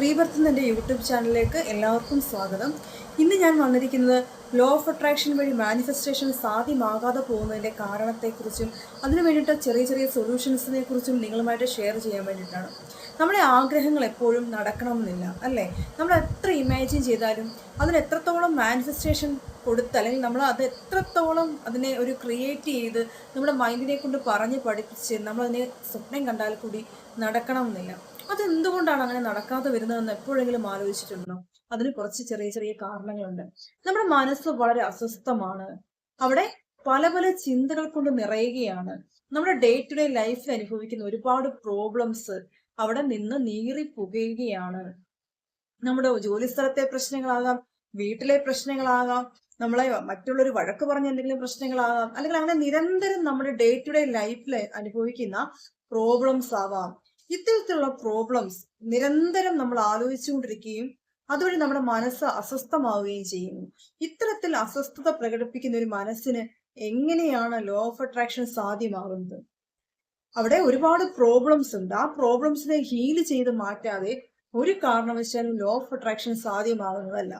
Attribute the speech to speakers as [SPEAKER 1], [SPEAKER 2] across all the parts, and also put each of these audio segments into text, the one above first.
[SPEAKER 1] Rebirth എന്റെ YouTube ചാനലിലേക്ക് എല്ലാവർക്കും സ്വാഗതം. ഇന്ന് ഞാൻ വന്നിരിക്കുന്നത് ലോ ഓഫ് അട്രാക്ഷൻ വഴി മാനിഫെസ്റ്റേഷൻ സാധ്യമാകാതെ പോകുന്നതിന്റെ കാരണത്തെക്കുറിച്ചും അതിനു വേണ്ടിയിട്ട് ചെറിയ ചെറിയ സൊല്യൂഷൻസിനെ കുറിച്ചും നിങ്ങളുമായിട്ട് ഷെയർ ചെയ്യാൻ വേണ്ടിയിട്ടാണ്. നമ്മുടെ ആഗ്രഹങ്ങൾ എപ്പോഴും നടക്കണമെന്നില്ല അല്ലേ? നമ്മൾ എത്ര ഇമാജിൻ ചെയ്താലും അതിന് എത്രത്തോളം മാനിഫെസ്റ്റേഷൻ കൊടുത്ത് അല്ലെങ്കിൽ നമ്മൾ അത് എത്രത്തോളം അതിനെ ഒരു ക്രിയേറ്റ് ചെയ്ത് നമ്മുടെ മൈൻഡിനെ കൊണ്ട് പറഞ്ഞ് പഠിപ്പിച്ച് നമ്മളതിനെ സ്വപ്നം കണ്ടാൽ കൂടി നടക്കണമെന്നില്ല. അതെന്തുകൊണ്ടാണ് അങ്ങനെ നടക്കാതെ വരുന്നതെന്ന് എപ്പോഴെങ്കിലും ആലോചിച്ചിട്ടുണ്ടോ? അതിന് കുറച്ച് ചെറിയ ചെറിയ കാരണങ്ങളുണ്ട്. നമ്മുടെ മനസ്സ് വളരെ അസ്വസ്ഥമാണ്. അവിടെ പല പല ചിന്തകൾ കൊണ്ട് നിറയുകയാണ്. നമ്മുടെ ഡേ ടു ഡേ ലൈഫിൽ അനുഭവിക്കുന്ന ഒരുപാട് പ്രോബ്ലംസ് അവിടെ നിന്ന് നീറി പുകയുകയാണ്. നമ്മുടെ ജോലിസ്ഥലത്തെ പ്രശ്നങ്ങളാകാം വീട്ടിലെ പ്രശ്നങ്ങളാകാം നമ്മളെ മറ്റുള്ളൊരു വഴക്ക് പറഞ്ഞ എന്തെങ്കിലും പ്രശ്നങ്ങളാകാം അല്ലെങ്കിൽ അങ്ങനെ നിരന്തരം നമ്മുടെ ഡേ ടു ഡേ ലൈഫിൽ അനുഭവിക്കുന്ന പ്രോബ്ലംസ് ആവാം. ഇത്തരത്തിലുള്ള പ്രോബ്ലംസ് നിരന്തരം നമ്മൾ ആലോചിച്ചുകൊണ്ടിരിക്കുകയും അതുവഴി നമ്മുടെ മനസ്സ് അസ്വസ്ഥമാവുകയും ചെയ്യുന്നു. ഇത്തരത്തിൽ അസ്വസ്ഥത പ്രകടിപ്പിക്കുന്ന ഒരു മനസ്സിന് എങ്ങനെയാണ് ലോ ഓഫ് അട്രാക്ഷൻ സാധ്യമാകുന്നത്? അവിടെ ഒരുപാട് പ്രോബ്ലംസ് ഉണ്ട്. ആ പ്രോബ്ലംസിനെ ഹീൽ ചെയ്ത് മാറ്റാതെ ഒരു കാരണവശാലും ലോ ഓഫ് അട്രാക്ഷൻ സാധ്യമാകുന്നതല്ല.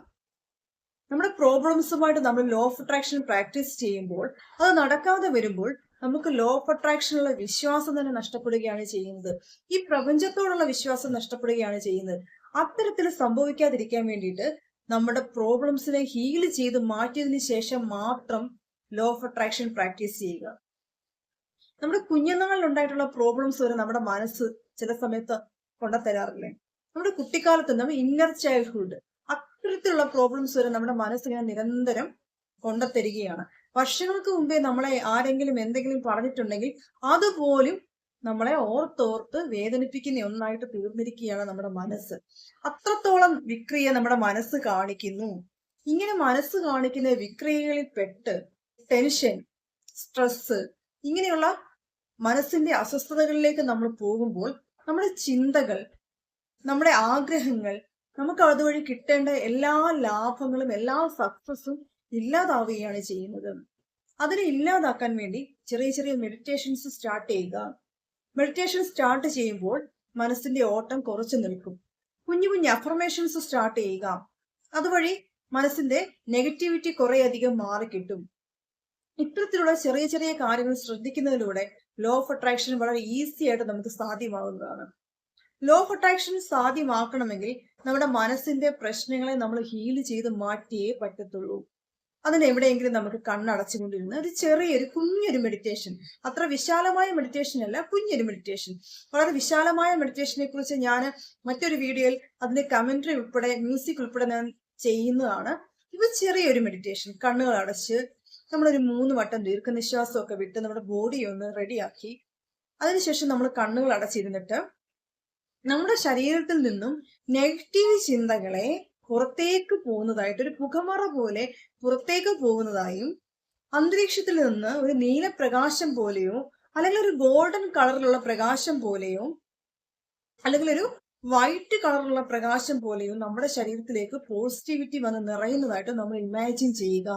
[SPEAKER 1] നമ്മുടെ പ്രോബ്ലംസുമായിട്ട് നമ്മൾ ലോ ഓഫ് അട്രാക്ഷൻ പ്രാക്ടീസ് ചെയ്യുമ്പോൾ അത് നടക്കാതെ വരുമ്പോൾ നമുക്ക് ലോ ഓഫ് അട്രാക്ഷനുള്ള വിശ്വാസം തന്നെ നഷ്ടപ്പെടുകയാണ് ചെയ്യുന്നത്. ഈ പ്രപഞ്ചത്തോടുള്ള വിശ്വാസം നഷ്ടപ്പെടുകയാണ് ചെയ്യുന്നത്. അത്തരത്തിൽ സംഭവിക്കാതിരിക്കാൻ വേണ്ടിയിട്ട് നമ്മുടെ പ്രോബ്ലംസിനെ ഹീൽ ചെയ്ത് മാറ്റിയതിന് ശേഷം മാത്രം ലോ ഓഫ് അട്രാക്ഷൻ പ്രാക്ടീസ് ചെയ്യുക. നമ്മുടെ കുഞ്ഞുനാളിൽ ഉണ്ടായിട്ടുള്ള പ്രോബ്ലംസ് വരെ നമ്മുടെ മനസ്സ് ചില സമയത്ത് കൊണ്ടുതരാറില്ലേ? നമ്മുടെ കുട്ടിക്കാലത്ത് നമ്മൾ ഇന്നർ ചൈൽഡ്ഹുഡ് അത്തരത്തിലുള്ള പ്രോബ്ലംസ് വരെ നമ്മുടെ മനസ്സിങ്ങനെ നിരന്തരം കൊണ്ടുതരികയാണ്. വർഷങ്ങൾക്ക് മുമ്പേ നമ്മളെ ആരെങ്കിലും എന്തെങ്കിലും പറഞ്ഞിട്ടുണ്ടെങ്കിൽ അതുപോലും നമ്മളെ ഓർത്തോർത്ത് വേദനിപ്പിക്കുന്ന ഒന്നായിട്ട് തീർന്നിരിക്കുകയാണ് നമ്മുടെ മനസ്സ്. അത്രത്തോളം വിക്രിയ നമ്മുടെ മനസ്സ് കാണിക്കുന്നു. ഇങ്ങനെ മനസ്സ് കാണിക്കുന്ന വിക്രിയകളിൽ പെട്ട് ടെൻഷൻ സ്ട്രെസ് ഇങ്ങനെയുള്ള മനസ്സിന്റെ അസ്വസ്ഥതകളിലേക്ക് നമ്മൾ പോകുമ്പോൾ നമ്മുടെ ചിന്തകൾ നമ്മുടെ ആഗ്രഹങ്ങൾ നമുക്ക് അതുവഴി കിട്ടേണ്ട എല്ലാ ലാഭങ്ങളും എല്ലാ സക്സസും ഇല്ലാതാവുകയാണ് ചെയ്യുന്നത്. അതിനെ ഇല്ലാതാക്കാൻ വേണ്ടി ചെറിയ ചെറിയ മെഡിറ്റേഷൻസ് സ്റ്റാർട്ട് ചെയ്യുക. മെഡിറ്റേഷൻ സ്റ്റാർട്ട് ചെയ്യുമ്പോൾ മനസ്സിന്റെ ഓട്ടം കുറച്ചു നിൽക്കും. കുഞ്ഞു കുഞ്ഞു അഫർമേഷൻസ് സ്റ്റാർട്ട് ചെയ്യുക. അതുവഴി മനസ്സിന്റെ നെഗറ്റിവിറ്റി കുറെ അധികം മാറിക്കിട്ടും ഇത്തരത്തിലുള്ള ചെറിയ ചെറിയ കാര്യങ്ങൾ ശ്രദ്ധിക്കുന്നതിലൂടെ ലോ ഓഫ് അട്രാക്ഷൻ വളരെ ഈസി ആയിട്ട് നമുക്ക് സാധ്യമാകുന്നതാണ്. ലോ ഓഫ് അട്രാക്ഷൻ സാധ്യമാക്കണമെങ്കിൽ നമ്മുടെ മനസ്സിന്റെ പ്രശ്നങ്ങളെ നമ്മൾ ഹീൽ ചെയ്ത് മാറ്റിയേ പറ്റത്തുള്ളൂ. അതിന് എവിടെയെങ്കിലും നമുക്ക് കണ്ണടച്ചുകൊണ്ടിരുന്ന് ഒരു ചെറിയൊരു കുഞ്ഞൊരു മെഡിറ്റേഷൻ അത്ര വിശാലമായ മെഡിറ്റേഷൻ അല്ല കുഞ്ഞൊരു മെഡിറ്റേഷൻ വളരെ വിശാലമായ മെഡിറ്റേഷനെ കുറിച്ച് ഞാൻ മറ്റൊരു വീഡിയോയിൽ അതിന്റെ കമന്ററി ഉൾപ്പെടെ മ്യൂസിക് ഉൾപ്പെടെ ഞാൻ ചെയ്യുന്നതാണ്. ഇത് ചെറിയൊരു മെഡിറ്റേഷൻ കണ്ണുകൾ അടച്ച് നമ്മളൊരു മൂന്ന് വട്ടം ദീർഘനിശ്വാസമൊക്കെ വിട്ട് നമ്മുടെ ബോഡി ഒന്ന് റെഡിയാക്കി അതിനുശേഷം നമ്മൾ കണ്ണുകൾ അടച്ചിരുന്നിട്ട് നമ്മുടെ ശരീരത്തിൽ നിന്നും നെഗറ്റീവ് ചിന്തകളെ പുറത്തേക്ക് പോകുന്നതായിട്ട് ഒരു പുകമറ പോലെ പുറത്തേക്ക് പോകുന്നതായും അന്തരീക്ഷത്തിൽ നിന്ന് ഒരു നീലപ്രകാശം പോലെയോ അല്ലെങ്കിൽ ഒരു ഗോൾഡൻ കളറിലുള്ള പ്രകാശം പോലെയോ അല്ലെങ്കിൽ ഒരു വൈറ്റ് കളറിലുള്ള പ്രകാശം പോലെയോ നമ്മുടെ ശരീരത്തിലേക്ക് പോസിറ്റിവിറ്റി വന്ന് നിറയുന്നതായിട്ട് നമ്മൾ ഇമാജിൻ ചെയ്യുക.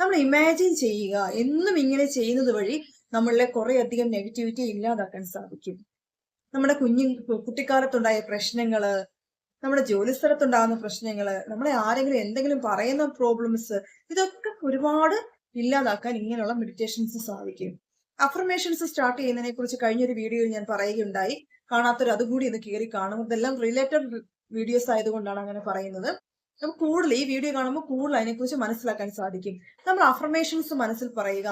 [SPEAKER 1] നമ്മൾ ഇമാജിൻ ചെയ്യുക. എന്നും ഇങ്ങനെ ചെയ്യുന്നത് വഴി നമ്മളിലെ കുറെ അധികം നെഗറ്റിവിറ്റി ഇല്ലാതാക്കാൻ സാധിക്കും. നമ്മുടെ കുഞ്ഞു കുട്ടിക്കാലത്തുണ്ടായ പ്രശ്നങ്ങൾ നമ്മുടെ ജോലിസ്ഥലത്തുണ്ടാകുന്ന പ്രശ്നങ്ങൾ നമ്മളെ ആരെങ്കിലും എന്തെങ്കിലും പറയുന്ന പ്രോബ്ലംസ് ഇതൊക്കെ ഒരുപാട് ഇല്ലാതാക്കാൻ ഇങ്ങനെയുള്ള മെഡിറ്റേഷൻസ് സാധിക്കും. അഫർമേഷൻസ് സ്റ്റാർട്ട് ചെയ്യുന്നതിനെ കുറിച്ച് കഴിഞ്ഞൊരു വീഡിയോയിൽ ഞാൻ പറയുകയുണ്ടായി. കാണാത്തൊരു അതുകൂടി ഒന്ന് കയറി കാണും. ഇതെല്ലാം റിലേറ്റഡ് വീഡിയോസ് ആയതുകൊണ്ടാണ് അങ്ങനെ പറയുന്നത്. നമുക്ക് കൂടുതൽ ഈ വീഡിയോ കാണുമ്പോൾ കൂടുതൽ അതിനെക്കുറിച്ച് മനസ്സിലാക്കാൻ സാധിക്കും. നമ്മൾ അഫർമേഷൻസ് മനസ്സിൽ പറയുക.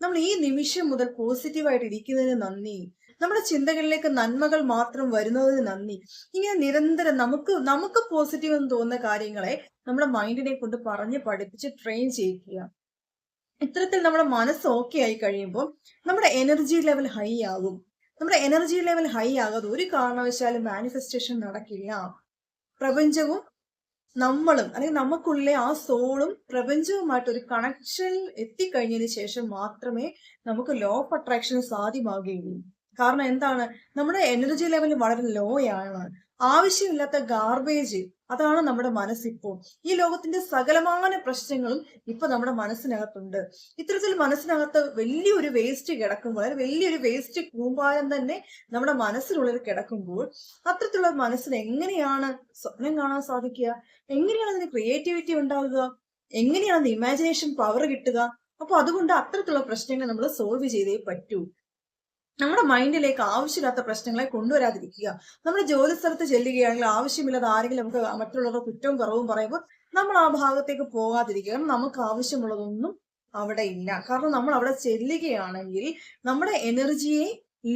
[SPEAKER 1] നമ്മൾ ഈ നിമിഷം മുതൽ പോസിറ്റീവായിട്ട് ഇരിക്കുന്നതിന് നന്ദി. നമ്മുടെ ചിന്തകളിലേക്ക് നന്മകൾ മാത്രം വരുന്നതിന് നന്ദി. ഇങ്ങനെ നിരന്തരം നമുക്ക് നമുക്ക് പോസിറ്റീവ് എന്ന് തോന്നുന്ന കാര്യങ്ങളെ നമ്മുടെ മൈൻഡിനെ കൊണ്ട് പറഞ്ഞ് പഠിപ്പിച്ച് ട്രെയിൻ ചെയ്യിക്കുക. ഇത്തരത്തിൽ നമ്മുടെ മനസ്സ് ഓക്കെ ആയി കഴിയുമ്പോൾ നമ്മുടെ എനർജി ലെവൽ ഹൈ ആകും. നമ്മുടെ എനർജി ലെവൽ ഹൈ ആകാതെ ഒരു കാരണവശാലും മാനിഫെസ്റ്റേഷൻ നടക്കില്ല. പ്രപഞ്ചവും നമ്മളും അല്ലെങ്കിൽ നമുക്കുള്ളിലെ ആ സോളും പ്രപഞ്ചവുമായിട്ട് ഒരു കണക്ഷൻ എത്തിക്കഴിഞ്ഞതിന് ശേഷം മാത്രമേ നമുക്ക് ലോ ഓഫ് അട്രാക്ഷൻ സാധ്യമാകുകയുള്ളൂ. കാരണം എന്താണ്? നമ്മുടെ എനർജി ലെവൽ വളരെ ലോ ആണ്. ആവശ്യമില്ലാത്ത ഗാർബേജ് അതാണ് നമ്മുടെ മനസ്സിപ്പോൾ ഈ ലോകത്തിന്റെ സകലമാന പ്രശ്നങ്ങളും ഇപ്പൊ നമ്മുടെ മനസ്സിനകത്തുണ്ട്. ഇത്തരത്തിൽ മനസ്സിനകത്ത് വലിയൊരു വേസ്റ്റ് കിടക്കുമ്പോൾ അതായത് വലിയൊരു വേസ്റ്റ് കൂമ്പാരം തന്നെ നമ്മുടെ മനസ്സിനുള്ളിൽ കിടക്കുമ്പോൾ അത്തരത്തിലുള്ള മനസ്സിന് എങ്ങനെയാണ് സ്വപ്നം കാണാൻ സാധിക്കുക? എങ്ങനെയാണ് അതിന് ക്രിയേറ്റിവിറ്റി ഉണ്ടാവുക? എങ്ങനെയാണ് ഇമാജിനേഷൻ പവർ കിട്ടുക? അപ്പൊ അതുകൊണ്ട് അത്തരത്തിലുള്ള പ്രശ്നങ്ങൾ നമ്മൾ സോൾവ് ചെയ്തേ പറ്റൂ. നമ്മുടെ മൈൻഡിലേക്ക് ആവശ്യമില്ലാത്ത പ്രശ്നങ്ങളെ കൊണ്ടുവരാതിരിക്കുക. നമ്മൾ ജോലി സ്ഥലത്ത് ചെല്ലുകയാണെങ്കിൽ ആവശ്യമില്ലാതെ ആരെങ്കിലും നമുക്ക് മറ്റുള്ളവരുടെ കുറ്റവും കുറവും പറയുമ്പോൾ നമ്മൾ ആ ഭാഗത്തേക്ക് പോകാതിരിക്കുക. നമുക്ക് ആവശ്യമുള്ളതൊന്നും അവിടെ ഇല്ല. കാരണം നമ്മൾ അവിടെ ചെല്ലുകയാണെങ്കിൽ നമ്മുടെ എനർജിയെ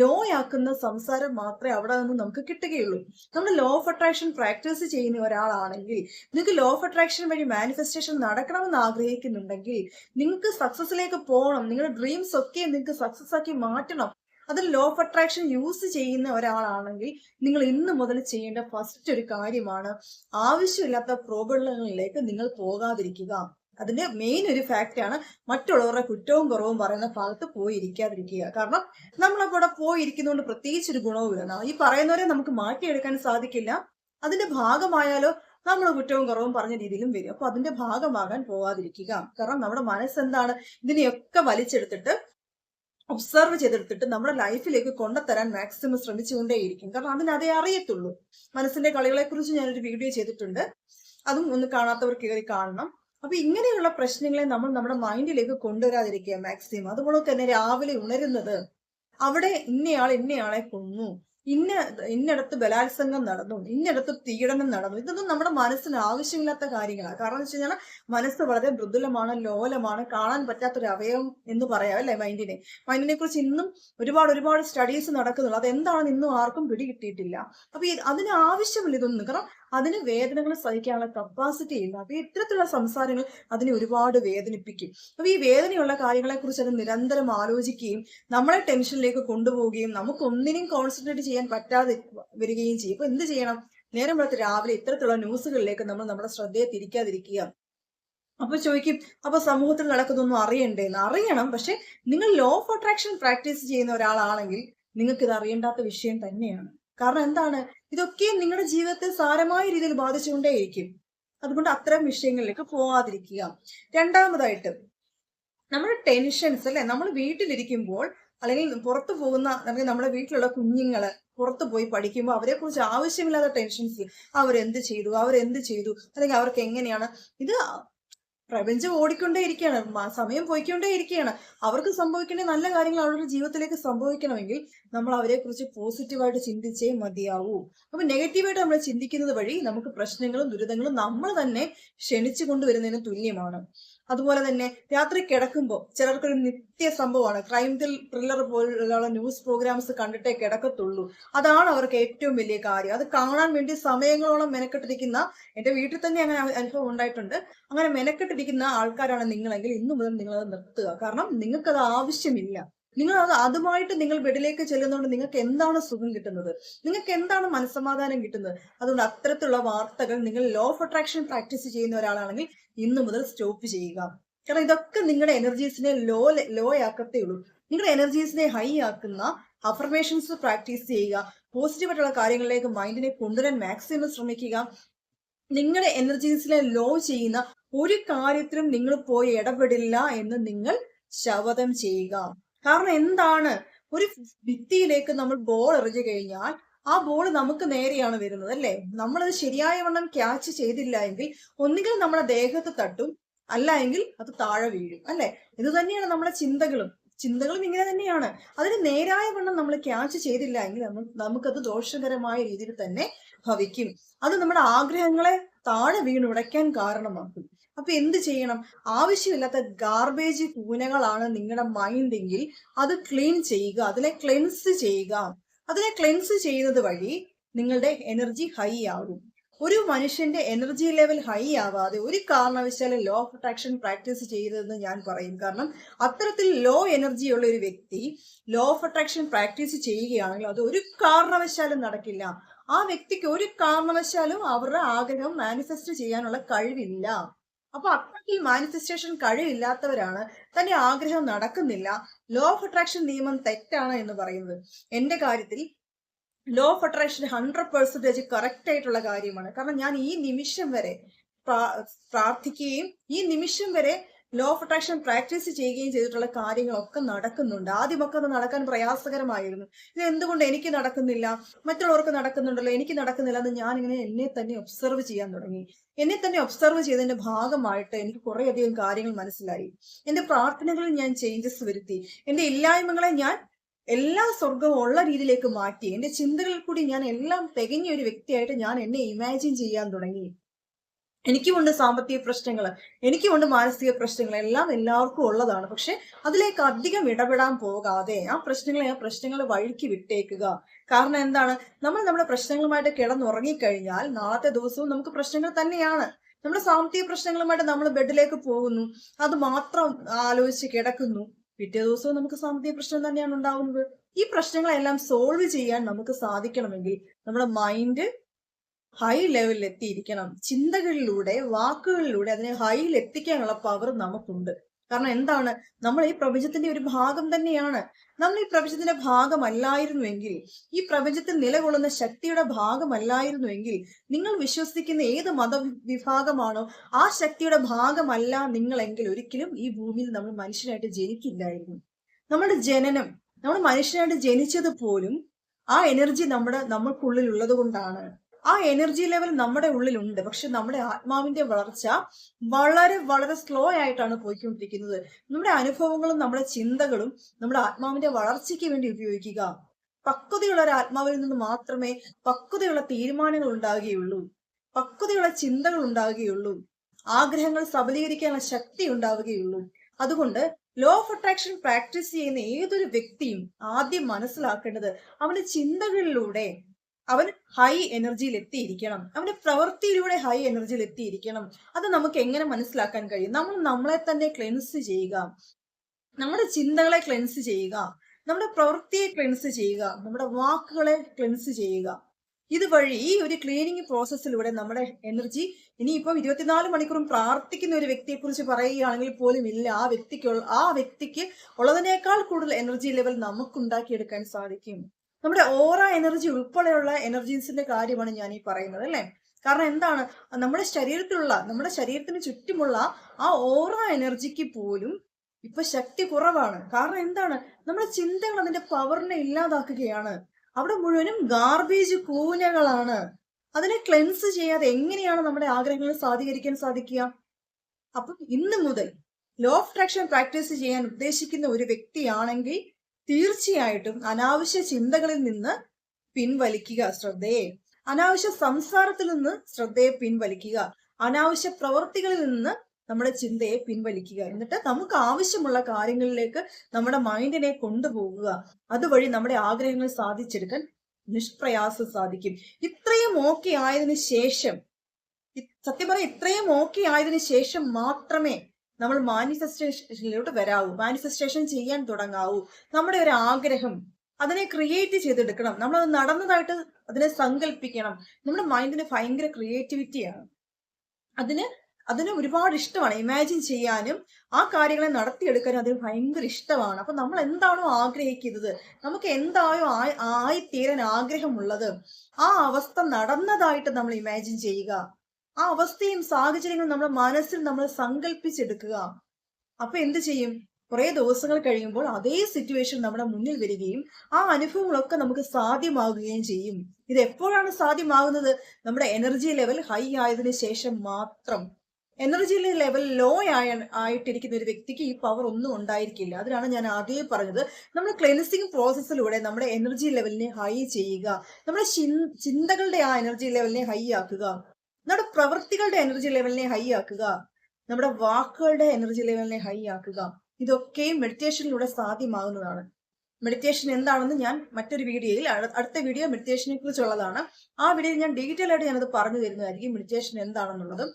[SPEAKER 1] ലോ ആക്കുന്ന സംസാരം മാത്രമേ അവിടെ നിന്ന് നമുക്ക് കിട്ടുകയുള്ളൂ. നമ്മൾ ലോ ഓഫ് അട്രാക്ഷൻ പ്രാക്ടീസ് ചെയ്യുന്ന ഒരാളാണെങ്കിൽ നിങ്ങൾക്ക് ലോ ഓഫ് അട്രാക്ഷൻ വഴി മാനിഫെസ്റ്റേഷൻ നടക്കണമെന്ന് ആഗ്രഹിക്കുന്നുണ്ടെങ്കിൽ നിങ്ങൾക്ക് സക്സസിലേക്ക് പോകണം. നിങ്ങളുടെ ഡ്രീംസ് ഒക്കെ നിങ്ങൾക്ക് സക്സസ് ആക്കി മാറ്റണം. അതിൽ ലോ ഓഫ് അട്രാക്ഷൻ യൂസ് ചെയ്യുന്ന ഒരാളാണെങ്കിൽ നിങ്ങൾ ഇന്ന് മുതൽ ചെയ്യേണ്ട ഫസ്റ്റ് ഒരു കാര്യമാണ് ആവശ്യമില്ലാത്ത പ്രോബ്ലങ്ങളിലേക്ക് നിങ്ങൾ പോകാതിരിക്കുക. അതിന്റെ മെയിൻ ഒരു ഫാക്റ്റാണ് മറ്റുള്ളവരുടെ കുറ്റവും കുറവും പറയുന്ന ഭാഗത്ത് പോയിരിക്കാതിരിക്കുക. കാരണം നമ്മളപ്പോൾ അവിടെ പോയിരിക്കുന്നതുകൊണ്ട് പ്രത്യേകിച്ച് ഒരു ഗുണവുമില്ല ഈ പറയുന്നവരെ നമുക്ക് മാറ്റിയെടുക്കാൻ സാധിക്കില്ല. അതിന്റെ ഭാഗമായാലോ നമ്മൾ കുറ്റവും കുറവും പറഞ്ഞ രീതിയിലും വരും. അപ്പൊ അതിന്റെ ഭാഗമാകാൻ പോവാതിരിക്കുക. കാരണം നമ്മുടെ മനസ്സെന്താണ് ഇതിനെയൊക്കെ വലിച്ചെടുത്തിട്ട് ഒബ്സർവ് ചെയ്തെടുത്തിട്ട് നമ്മുടെ ലൈഫിലേക്ക് കൊണ്ടുതരാൻ മാക്സിമം ശ്രമിച്ചുകൊണ്ടേയിരിക്കും. കാരണം അതിന് അതേ അറിയത്തുള്ളൂ. മനസ്സിന്റെ കളികളെ കുറിച്ച് ഞാനൊരു വീഡിയോ ചെയ്തിട്ടുണ്ട്. അതും ഒന്ന് കാണാത്തവർ കയറി കാണണം. അപ്പൊ ഇങ്ങനെയുള്ള പ്രശ്നങ്ങളെ നമ്മൾ നമ്മുടെ മൈൻഡിലേക്ക് കൊണ്ടുവരാതിരിക്കുക മാക്സിമം അതുപോലെ തന്നെ രാവിലെ ഉണരുന്നത്. അവിടെ ഇന്നയാൾ ഇന്നയാളെ കൊന്നു. ഇന്ന ഇന്നടത്ത് ബലാത്സംഗം നടന്നു ഇന്നടത്ത് പീഡനം നടന്നു. ഇതൊന്നും നമ്മുടെ മനസ്സിന് ആവശ്യമില്ലാത്ത കാര്യങ്ങളാണ് കാരണം എന്ന് വെച്ച് കഴിഞ്ഞാൽ മനസ്സ് വളരെ മൃദുലമാണ് ലോലമാണ്. കാണാൻ പറ്റാത്തൊരു അവയവം എന്ന് പറയാം അല്ലെ മൈൻഡിനെ മൈൻഡിനെ കുറിച്ച് ഇന്നും ഒരുപാട് ഒരുപാട് സ്റ്റഡീസ് നടക്കുന്നുള്ളൂ അത് എന്താണെന്ന് ഇന്നും ആർക്കും പിടികിട്ടിയിട്ടില്ല. അപ്പൊ അതിന് ആവശ്യമില്ല ഇതൊന്നും. കാരണം അതിന് വേദനകൾ സഹിക്കാനുള്ള കപ്പാസിറ്റി ഇല്ല. അപ്പൊ ഇത്തരത്തിലുള്ള സംസാരങ്ങൾ അതിനെ ഒരുപാട് വേദനിപ്പിക്കും. അപ്പൊ ഈ വേദനയുള്ള കാര്യങ്ങളെ കുറിച്ച് അത് നിരന്തരം ആലോചിക്കുകയും നമ്മളെ ടെൻഷനിലേക്ക് കൊണ്ടുപോവുകയും നമുക്കൊന്നിനും കോൺസെൻട്രേറ്റ് ചെയ്യാൻ പറ്റാതെ വരികയും ചെയ്യും. അപ്പൊ എന്ത് ചെയ്യണം? നേരം വെളുത്ത് രാവിലെ ഇത്തരത്തിലുള്ള ന്യൂസുകളിലേക്ക് നമ്മൾ നമ്മുടെ ശ്രദ്ധയെ തിരിക്കാതിരിക്കുക. അപ്പൊ ചോദിക്കും അപ്പൊ സമൂഹത്തിൽ നടക്കുന്നൊന്നും അറിയണ്ടേന്ന് അറിയണം പക്ഷെ നിങ്ങൾ ലോ ഓഫ് അട്രാക്ഷൻ പ്രാക്ടീസ് ചെയ്യുന്ന ഒരാളാണെങ്കിൽ നിങ്ങൾക്ക് ഇത് അറിയേണ്ടാത്ത വിഷയം തന്നെയാണ്. കാരണം എന്താണ്? ഇതൊക്കെ നിങ്ങളുടെ ജീവിതത്തെ സാരമായ രീതിയിൽ ബാധിച്ചുകൊണ്ടേയിരിക്കും. അതുകൊണ്ട് അത്തരം വിഷയങ്ങളിലേക്ക് പോവാതിരിക്കുക. രണ്ടാമതായിട്ട് നമ്മുടെ ടെൻഷൻസ് അല്ലെ? നമ്മൾ വീട്ടിലിരിക്കുമ്പോൾ അല്ലെങ്കിൽ പുറത്തു പോകുന്ന അല്ലെങ്കിൽ നമ്മുടെ വീട്ടിലുള്ള കുഞ്ഞുങ്ങൾ പുറത്തു പോയി പഠിക്കുമ്പോൾ അവരെ കുറിച്ച് ആവശ്യമില്ലാത്ത ടെൻഷൻസ് അവരെന്ത് ചെയ്തു? അവരെന്ത് ചെയ്തു? അല്ലെങ്കിൽ അവർക്ക് എങ്ങനെയാണ്? ഇത് പ്രപഞ്ചം ഓടിക്കൊണ്ടേയിരിക്കുകയാണ് സമയം പോയിക്കൊണ്ടേയിരിക്കുകയാണ്. അവർക്ക് സംഭവിക്കേണ്ട നല്ല കാര്യങ്ങൾ അവരുടെ ജീവിതത്തിലേക്ക് സംഭവിക്കണമെങ്കിൽ നമ്മൾ അവരെ കുറിച്ച് പോസിറ്റീവായിട്ട് ചിന്തിച്ചേ മതിയാവൂ. അപ്പൊ നെഗറ്റീവായിട്ട് നമ്മൾ ചിന്തിക്കുന്നത് വഴി നമുക്ക് പ്രശ്നങ്ങളും ദുരിതങ്ങളും നമ്മൾ തന്നെ ക്ഷണിച്ചു കൊണ്ടുവരുന്നതിന് തുല്യമാണ്. അതുപോലെ തന്നെ രാത്രി കിടക്കുമ്പോൾ ചിലർക്കൊരു നിത്യ സംഭവമാണ്. ക്രൈം ത്രില്ലർ പോലുള്ള ന്യൂസ് പ്രോഗ്രാംസ് കണ്ടിട്ടേ കിടക്കത്തുള്ളൂ. അതാണ് അവർക്ക് ഏറ്റവും വലിയ കാര്യം. അത് കാണാൻ വേണ്ടി സമയങ്ങളോളം മെനക്കെട്ടിരിക്കുന്ന എന്റെ വീട്ടിൽ തന്നെ അങ്ങനെ അനുഭവം ഉണ്ടായിട്ടുണ്ട്. അങ്ങനെ മെനക്കെട്ടിരിക്കുന്ന ആൾക്കാരാണ് നിങ്ങളെങ്കിൽ ഇന്നു മുതൽ നിങ്ങളത് നിർത്തുക. കാരണം നിങ്ങൾക്കത് ആവശ്യമില്ല. നിങ്ങൾ അത് അതുമായിട്ട് നിങ്ങൾ ബെഡിലേക്ക് ചെല്ലുന്നതുകൊണ്ട് നിങ്ങൾക്ക് എന്താണ് സുഖം കിട്ടുന്നത്? നിങ്ങൾക്ക് എന്താണ് മനസ്സമാധാനം കിട്ടുന്നത്? അതുകൊണ്ട് അത്തരത്തിലുള്ള വാർത്തകൾ നിങ്ങൾ ലോ ഓഫ് അട്രാക്ഷൻ പ്രാക്ടീസ് ചെയ്യുന്ന ഒരാളാണെങ്കിൽ ഇന്നു മുതൽ സ്റ്റോപ്പ് ചെയ്യുക. കാരണം ഇതൊക്കെ നിങ്ങളുടെ എനർജീസിനെ ലോ ലോ ആക്കത്തേ ഉള്ളൂ. നിങ്ങളുടെ എനർജീസിനെ ഹൈ ആക്കുന്ന അഫർമേഷൻസ് പ്രാക്ടീസ് ചെയ്യുക. പോസിറ്റീവായിട്ടുള്ള കാര്യങ്ങളിലേക്ക് മൈൻഡിനെ കൊണ്ടുവരാൻ മാക്സിമം ശ്രമിക്കുക. നിങ്ങളുടെ എനർജീസിനെ ലോ ചെയ്യുന്ന ഒരു കാര്യത്തിലും നിങ്ങൾ പോയി ഇടപെടില്ല എന്ന് നിങ്ങൾ ശപഥം ചെയ്യുക. കാരണം എന്താണ്? ഒരു ഭിത്തിയിലേക്ക് നമ്മൾ ബോൾ എറിഞ്ഞു കഴിഞ്ഞാൽ ആ ബോൾ നമുക്ക് നേരെയാണ് വരുന്നത് അല്ലേ? നമ്മളത് ശരിയായ വണ്ണം ക്യാച്ച് ചെയ്തില്ല എങ്കിൽ ഒന്നുകിൽ നമ്മുടെ ദേഹത്ത് തട്ടും അല്ല എങ്കിൽ അത് താഴെ വീഴും അല്ലെ? ഇത് തന്നെയാണ് നമ്മുടെ ചിന്തകളും. ചിന്തകളും ഇങ്ങനെ തന്നെയാണ്. അതിന് നേരായ വണ്ണം നമ്മൾ ക്യാച്ച് ചെയ്തില്ല എങ്കിൽ നമുക്കത് ദോഷകരമായ രീതിയിൽ തന്നെ ഭവിക്കും. അത് നമ്മുടെ ആഗ്രഹങ്ങളെ താഴെ വീണ് ഉടയ്ക്കാൻ കാരണമാക്കും. അപ്പൊ എന്ത് ചെയ്യണം? ആവശ്യമില്ലാത്ത ഗാർബേജ് കൂനകളാണ് നിങ്ങളുടെ മൈൻഡ് എങ്കിൽ അത് ക്ലീൻ ചെയ്യുക അതിനെ ക്ലെൻസ് ചെയ്യുക. അതിനെ ക്ലെൻസ് ചെയ്യുന്നത് വഴി നിങ്ങളുടെ എനർജി ഹൈ ആകും. ഒരു മനുഷ്യന്റെ എനർജി ലെവൽ ഹൈ ആവാതെ ഒരു കാരണവശാലും ലോ ഓഫ് അട്രാക്ഷൻ പ്രാക്ടീസ് ചെയ്തതെന്ന് ഞാൻ പറയും. കാരണം അത്തരത്തിൽ ലോ എനർജി ഉള്ള ഒരു വ്യക്തി ലോ ഓഫ് അട്രാക്ഷൻ പ്രാക്ടീസ് ചെയ്യുകയാണെങ്കിൽ അത് ഒരു കാരണവശാലും നടക്കില്ല. ആ വ്യക്തിക്ക് ഒരു കാരണവശാലും അവരുടെ ആഗ്രഹം മാനിഫെസ്റ്റ് ചെയ്യാനുള്ള കഴിവില്ല. അപ്പൊ അത്രയ്ക്ക് മാനിഫെസ്റ്റേഷൻ കഴിവില്ലാത്തവരാണ്. തന്റെ ആഗ്രഹം നടക്കുന്നില്ല. ലോ ഓഫ് അട്രാക്ഷൻ നിയമം തെറ്റാണ് എന്ന് പറയുന്നത്. എന്റെ കാര്യത്തിൽ law of attraction hundred percentage correct ആയിട്ടുള്ള കാര്യമാണ്. കാരണം ഞാൻ ഈ നിമിഷം വരെ പ്രാ- പ്രാർത്ഥിക്കുകയും ഈ നിമിഷം വരെ ലോ ഓഫ് അട്രാക്ഷൻ പ്രാക്ടീസ് ചെയ്യുകയും ചെയ്തിട്ടുള്ള കാര്യങ്ങളൊക്കെ നടക്കുന്നുണ്ട്. ആദ്യമൊക്കെ അത് നടക്കാൻ പ്രയാസകരമായിരുന്നു. ഇത് എന്തുകൊണ്ട് എനിക്ക് നടക്കുന്നില്ല? മറ്റുള്ളവർക്ക് നടക്കുന്നുണ്ടല്ലോ എനിക്ക് നടക്കുന്നില്ല എന്ന് ഞാൻ ഇങ്ങനെ എന്നെ തന്നെ ഒബ്സർവ് ചെയ്യാൻ തുടങ്ങി. എന്നെ തന്നെ ഒബ്സർവ് ചെയ്തതിന്റെ ഭാഗമായിട്ട് എനിക്ക് കുറേയധികം കാര്യങ്ങൾ മനസ്സിലായി. എന്റെ പ്രാർത്ഥനകളിൽ ഞാൻ ചേഞ്ചസ് വരുത്തി. എന്റെ ഇല്ലായ്മകളെ ഞാൻ എല്ലാ സ്വർഗവും ഉള്ള രീതിയിലേക്ക് മാറ്റി. എന്റെ ചിന്തകളിൽ കൂടി ഞാൻ എല്ലാം തികഞ്ഞ ഒരു വ്യക്തിയായിട്ട് ഞാൻ എന്നെ ഇമാജിൻ ചെയ്യാൻ തുടങ്ങി. എനിക്കുമുണ്ട് സാമ്പത്തിക പ്രശ്നങ്ങൾ എനിക്കുമുണ്ട് മാനസിക പ്രശ്നങ്ങൾ എല്ലാം എല്ലാവർക്കും ഉള്ളതാണ്. പക്ഷെ അതിലേക്ക് അധികം ഇടപെടാൻ പോകാതെ ആ പ്രശ്നങ്ങളെ ആ പ്രശ്നങ്ങൾ വഴിക്ക് വിട്ടേക്കുക. കാരണം എന്താണ്? നമ്മൾ നമ്മുടെ പ്രശ്നങ്ങളുമായിട്ട് കിടന്നുറങ്ങിക്കഴിഞ്ഞാൽ നാളത്തെ ദിവസവും നമുക്ക് പ്രശ്നങ്ങൾ തന്നെയാണ്. നമ്മുടെ സാമ്പത്തിക പ്രശ്നങ്ങളുമായിട്ട് നമ്മൾ ബെഡിലേക്ക് പോകുന്നു. അത് മാത്രം ആലോചിച്ച് കിടക്കുന്നു. പിറ്റേ ദിവസവും നമുക്ക് സാമ്പത്തിക പ്രശ്നം തന്നെയാണ് ഉണ്ടാവുന്നത് ഈ പ്രശ്നങ്ങളെല്ലാം സോൾവ് ചെയ്യാൻ നമുക്ക് സാധിക്കണമെങ്കിൽ നമ്മുടെ മൈൻഡ് ഹൈ ലെവലിൽ എത്തിയിരിക്കണം. ചിന്തകളിലൂടെ വാക്കുകളിലൂടെ അതിനെ ഹൈയിൽ എത്തിക്കാനുള്ള പവർ നമുക്കുണ്ട്. കാരണം എന്താണ്? നമ്മൾ ഈ പ്രപഞ്ചത്തിന്റെ ഒരു ഭാഗം തന്നെയാണ്. നമ്മൾ ഈ പ്രപഞ്ചത്തിന്റെ ഭാഗമല്ലായിരുന്നുവെങ്കിൽ ഈ പ്രപഞ്ചത്തിൽ നിലകൊള്ളുന്ന ശക്തിയുടെ ഭാഗമല്ലായിരുന്നുവെങ്കിൽ നിങ്ങൾ വിശ്വസിക്കുന്ന ഏത് മതവിഭാഗമാണോ ആ ശക്തിയുടെ ഭാഗമല്ല നിങ്ങളെങ്കിൽ ഒരിക്കലും ഈ ഭൂമിയിൽ നമ്മൾ മനുഷ്യനായിട്ട് ജനിക്കില്ലായിരുന്നു. നമ്മുടെ ജനനം നമ്മൾ മനുഷ്യനായിട്ട് ജനിച്ചത് പോലും ആ എനർജി നമ്മുടെ നമ്മൾക്കുള്ളിൽ ഉള്ളത് കൊണ്ടാണ്. ആ എനർജി ലെവൽ നമ്മുടെ ഉള്ളിലുണ്ട്. പക്ഷെ നമ്മുടെ ആത്മാവിന്റെ വളർച്ച വളരെ വളരെ സ്ലോ ആയിട്ടാണ് പോയിക്കൊണ്ടിരിക്കുന്നത്. നമ്മുടെ അനുഭവങ്ങളും നമ്മുടെ ചിന്തകളും നമ്മുടെ ആത്മാവിന്റെ വളർച്ചയ്ക്ക് വേണ്ടി ഉപയോഗിക്കുക. പക്വതയുള്ള ഒരു ആത്മാവിൽ നിന്ന് മാത്രമേ പക്വതയുള്ള തീരുമാനങ്ങൾ ഉണ്ടാകുകയുള്ളൂ. പക്വതയുള്ള ചിന്തകൾ ഉണ്ടാകുകയുള്ളൂ. ആഗ്രഹങ്ങൾ സബലീകരിക്കാനുള്ള ശക്തി ഉണ്ടാവുകയുള്ളൂ. അതുകൊണ്ട് ലോ ഓഫ് അട്രാക്ഷൻ പ്രാക്ടീസ് ചെയ്യുന്ന ഏതൊരു വ്യക്തിയും ആദ്യം മനസ്സിലാക്കേണ്ടത് അവന്റെ ചിന്തകളിലൂടെ അവൻ ഹൈ എനർജിയിൽ എത്തിയിരിക്കണം. അവന്റെ പ്രവൃത്തിയിലൂടെ ഹൈ എനർജിയിൽ എത്തിയിരിക്കണം. അത് നമുക്ക് എങ്ങനെ മനസ്സിലാക്കാൻ കഴിയും? നമ്മൾ നമ്മളെ തന്നെ ക്ലെൻസ് ചെയ്യുക. നമ്മുടെ ചിന്തകളെ ക്ലെൻസ് ചെയ്യുക. നമ്മുടെ പ്രവൃത്തിയെ ക്ലെൻസ് ചെയ്യുക. നമ്മുടെ വാക്കുകളെ ക്ലെൻസ് ചെയ്യുക. ഇതുവഴി ഈ ഒരു ക്ലീനിങ് പ്രോസസ്സിലൂടെ നമ്മുടെ എനർജി ഇനിയിപ്പം ഇരുപത്തിനാല് മണിക്കൂറും പ്രാർത്ഥിക്കുന്ന ഒരു വ്യക്തിയെ കുറിച്ച് പറയുകയാണെങ്കിൽ പോലും ഇല്ല. ആ വ്യക്തിക്ക് ആ വ്യക്തിക്ക് ഉള്ളതിനേക്കാൾ കൂടുതൽ എനർജി ലെവൽ നമുക്ക് ഉണ്ടാക്കിയെടുക്കാൻ സാധിക്കും. നമ്മുടെ ഓറ എനർജി ഉൾപ്പെടെയുള്ള എനർജീസിന്റെ കാര്യമാണ് ഞാൻ ഈ പറയുന്നത് അല്ലേ? കാരണം എന്താണ്? നമ്മുടെ ശരീരത്തിലുള്ള നമ്മുടെ ശരീരത്തിന് ചുറ്റുമുള്ള ആ ഓറ എനർജിക്ക് പോലും ഇപ്പൊ ശക്തി കുറവാണ്. കാരണം എന്താണ്? നമ്മുടെ ചിന്തകൾ അതിന്റെ പവറിനെ ഇല്ലാതാക്കുകയാണ്. അവിടെ മുഴുവനും ഗാർബേജ് കൂനകളാണ്. അതിനെ ക്ലെൻസ് ചെയ്യാതെ എങ്ങനെയാണ് നമ്മുടെ ആഗ്രഹങ്ങൾ സാധീകരിക്കാൻ സാധിക്കുക? അപ്പം ഇന്ന് മുതൽ ലോ ഓഫ് ട്രാക്ഷൻ പ്രാക്ടീസ് ചെയ്യാൻ ഉദ്ദേശിക്കുന്ന ഒരു വ്യക്തിയാണെങ്കിൽ തീർച്ചയായിട്ടും അനാവശ്യ ചിന്തകളിൽ നിന്ന് പിൻവലിക്കുക ശ്രദ്ധയെ. അനാവശ്യ സംസാരത്തിൽ നിന്ന് ശ്രദ്ധയെ പിൻവലിക്കുക. അനാവശ്യ പ്രവൃത്തികളിൽ നിന്ന് നമ്മുടെ ചിന്തയെ പിൻവലിക്കുക. എന്നിട്ട് നമുക്ക് ആവശ്യമുള്ള കാര്യങ്ങളിലേക്ക് നമ്മുടെ മൈൻഡിനെ കൊണ്ടുപോകുക. അതുവഴി നമ്മുടെ ആഗ്രഹങ്ങൾ സാധിച്ചെടുക്കാൻ നിഷ്പ്രയാസം സാധിക്കും. ഇത്രയും ഓക്കെ ആയതിനു ശേഷം സത്യം പറയാം ഇത്രയും ഓക്കെ ആയതിനു ശേഷം മാത്രമേ നമ്മൾ മാനിഫെസ്റ്റേഷനിലോട്ട് വരാവൂ. മാനിഫെസ്റ്റേഷൻ ചെയ്യാൻ തുടങ്ങാവൂ. നമ്മുടെ ഒരു ആഗ്രഹം അതിനെ ക്രിയേറ്റ് ചെയ്തെടുക്കണം. നമ്മൾ അത് നടന്നതായിട്ട് അതിനെ സങ്കല്പിക്കണം നമ്മുടെ മൈൻഡിന് ഭയങ്കര ക്രിയേറ്റിവിറ്റിയാണ് അതിന് അതിന് ഒരുപാട് ഇഷ്ടമാണ്. ഇമാജിൻ ചെയ്യാനും ആ കാര്യങ്ങളെ നടത്തിയെടുക്കാനും അതിന് ഭയങ്കര ഇഷ്ടമാണ്. അപ്പൊ നമ്മൾ എന്താണോ ആഗ്രഹിക്കുന്നത്? നമുക്ക് എന്തായോ ആയി ആയിത്തീരാൻ ആഗ്രഹമുള്ളത്. ആ അവസ്ഥ നടന്നതായിട്ട് നമ്മൾ ഇമാജിൻ ചെയ്യുക. ആ അവസ്ഥയും സാഹചര്യങ്ങളും നമ്മുടെ മനസ്സിൽ നമ്മൾ സങ്കല്പിച്ചെടുക്കുക അപ്പൊ എന്ത് ചെയ്യും? കുറെ ദിവസങ്ങൾ കഴിയുമ്പോൾ അതേ സിറ്റുവേഷൻ നമ്മുടെ മുന്നിൽ വരികയും ആ അനുഭവങ്ങളൊക്കെ നമുക്ക് സാധ്യമാകുകയും ചെയ്യും. ഇത് എപ്പോഴാണ് സാധ്യമാകുന്നത്? നമ്മുടെ എനർജി ലെവൽ ഹൈ ആയതിനു ശേഷം മാത്രം. എനർജി ലെവൽ ലോ ആയ ആയിട്ടിരിക്കുന്ന ഒരു വ്യക്തിക്ക് ഈ പവർ ഒന്നും ഉണ്ടായിരിക്കില്ല. അതിനാണ് ഞാൻ ആദ്യമേ പറഞ്ഞത്. നമ്മൾ ക്ലെൻസിങ് പ്രോസസ്സിലൂടെ നമ്മുടെ എനർജി ലെവലിനെ ഹൈ ചെയ്യുക. നമ്മുടെ ചിന്തകളുടെ ആ എനർജി ലെവലിനെ ഹൈ ആക്കുക. നമ്മുടെ പ്രവൃത്തികളുടെ എനർജി ലെവലിനെ ഹൈ ആക്കുക. നമ്മുടെ വാക്കുകളുടെ എനർജി ലെവലിനെ ഹൈ ആക്കുക. ഇതൊക്കെയും മെഡിറ്റേഷനിലൂടെ സാധ്യമാകുന്നതാണ്. മെഡിറ്റേഷൻ എന്താണെന്ന് ഞാൻ മറ്റൊരു വീഡിയോയിൽ അടുത്ത വീഡിയോ മെഡിറ്റേഷനെ കുറിച്ചുള്ളതാണ്. ആ വീഡിയോയിൽ ഞാൻ ഡീറ്റെയിൽ ആയിട്ട് ഞാനത് പറഞ്ഞു തരുന്നതായിരിക്കും മെഡിറ്റേഷൻ എന്താണെന്നുള്ളതും.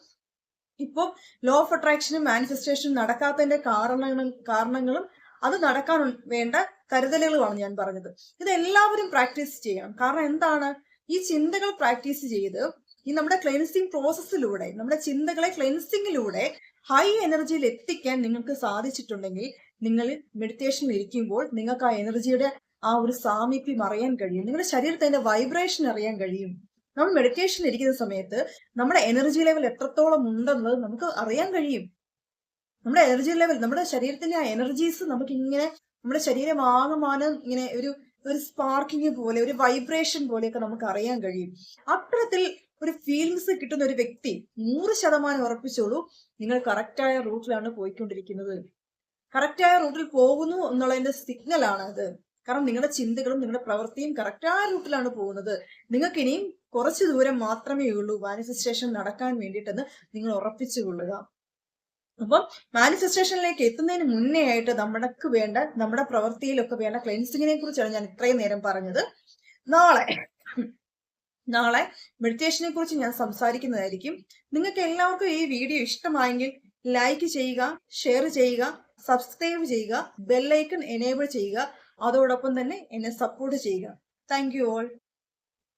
[SPEAKER 1] ഇപ്പോൾ ലോ ഓഫ് അട്രാക്ഷനും മാനിഫെസ്റ്റേഷനും നടക്കാത്തതിന്റെ കാരണങ്ങളും കാരണങ്ങളും അത് നടക്കാൻ വേണ്ട കരുതലുകളുമാണ് ഞാൻ പറഞ്ഞത്. ഇത് എല്ലാവരും പ്രാക്ടീസ് ചെയ്യണം. കാരണം എന്താണ്? ഈ ചിന്തകൾ പ്രാക്ടീസ് ചെയ്ത് ഈ നമ്മുടെ ക്ലെൻസിങ് പ്രോസസ്സിലൂടെ നമ്മുടെ ചിന്തകളെ ക്ലെൻസിങ്ങിലൂടെ ഹൈ എനർജിയിൽ എത്തിക്കാൻ നിങ്ങൾക്ക് സാധിച്ചിട്ടുണ്ടെങ്കിൽ നിങ്ങൾ മെഡിറ്റേഷനിൽ ഇരിക്കുമ്പോൾ നിങ്ങൾക്ക് ആ എനർജിയുടെ ആ ഒരു സാമീപ്യം അറിയാൻ കഴിയും. നിങ്ങളുടെ ശരീരത്തിന്റെ വൈബ്രേഷൻ അറിയാൻ കഴിയും. നമ്മൾ മെഡിറ്റേഷൻ ഇരിക്കുന്ന സമയത്ത് നമ്മുടെ എനർജി ലെവൽ എത്രത്തോളം ഉണ്ടെന്നത് നമുക്ക് അറിയാൻ കഴിയും. നമ്മുടെ എനർജി ലെവൽ നമ്മുടെ ശരീരത്തിന്റെ ആ എനർജീസ് നമുക്ക് ഇങ്ങനെ നമ്മുടെ ശരീരം ആകമാനം ഇങ്ങനെ ഒരു ഒരു സ്പാർക്കിങ് പോലെ ഒരു വൈബ്രേഷൻ പോലെയൊക്കെ നമുക്ക് അറിയാൻ കഴിയും. അത്തരത്തിൽ ഒരു ഫീലിങ്സ് കിട്ടുന്ന ഒരു വ്യക്തി നൂറ് ശതമാനം ഉറപ്പിച്ചോളൂ നിങ്ങൾ കറക്റ്റായ റൂട്ടിലാണ് പോയിക്കൊണ്ടിരിക്കുന്നത്. കറക്റ്റായ റൂട്ടിൽ പോകുന്നു എന്നുള്ളതിന്റെ സിഗ്നൽ ആണ് അത്. കാരണം നിങ്ങളുടെ ചിന്തകളും നിങ്ങളുടെ പ്രവൃത്തിയും കറക്റ്റായ റൂട്ടിലാണ് പോകുന്നത്. നിങ്ങൾക്ക് ഇനിയും കുറച്ച് ദൂരം മാത്രമേ ഉള്ളൂ മാനിഫെസ്റ്റേഷൻ നടക്കാൻ വേണ്ടിയിട്ടെന്ന് നിങ്ങൾ ഉറപ്പിച്ചു കൊള്ളുക. അപ്പം മാനിഫെസ്റ്റേഷനിലേക്ക് എത്തുന്നതിന് മുന്നേ ആയിട്ട് നമ്മൾക്ക് വേണ്ട നമ്മുടെ പ്രവൃത്തിയിലൊക്കെ വേണ്ട ക്ലെൻസിങ്ങിനെ കുറിച്ചാണ് ഞാൻ ഇത്രയും നേരം പറഞ്ഞത്. നാളെ നാളെ മെഡിറ്റേഷനെ കുറിച്ച് ഞാൻ സംസാരിക്കുന്നതായിരിക്കും. നിങ്ങൾക്ക് എല്ലാവർക്കും ഈ വീഡിയോ ഇഷ്ടമായെങ്കിൽ ലൈക്ക് ചെയ്യുക ഷെയർ ചെയ്യുക സബ്സ്ക്രൈബ് ചെയ്യുക ബെല്ലൈക്കൺ എനേബിൾ ചെയ്യുക. അതോടൊപ്പം തന്നെ എന്നെ സപ്പോർട്ട് ചെയ്യുക. Thank you all